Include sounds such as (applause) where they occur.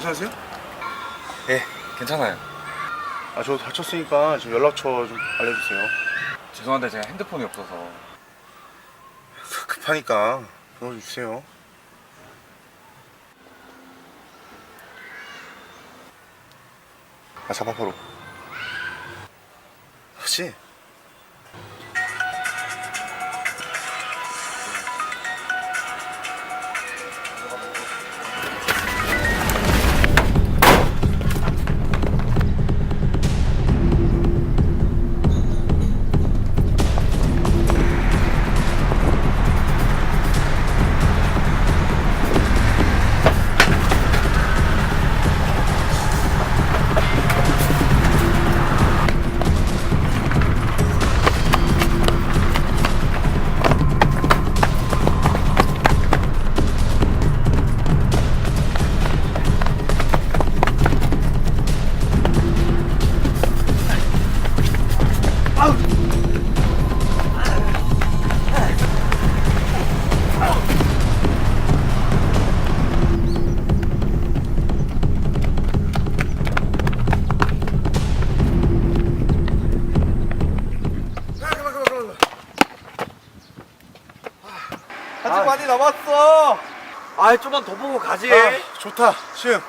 괜찮으세요? 예, 괜찮아요. 아, 저 다쳤으니까 좀 연락처 좀 알려주세요. 죄송한데 제가 핸드폰이 없어서. (laughs) 급하니까 번호 좀 주세요. 아, 자파파로. 그렇지? 아직 많이 남았어. 아, 좀만 더 보고 가지. 아, 좋다. 시흥.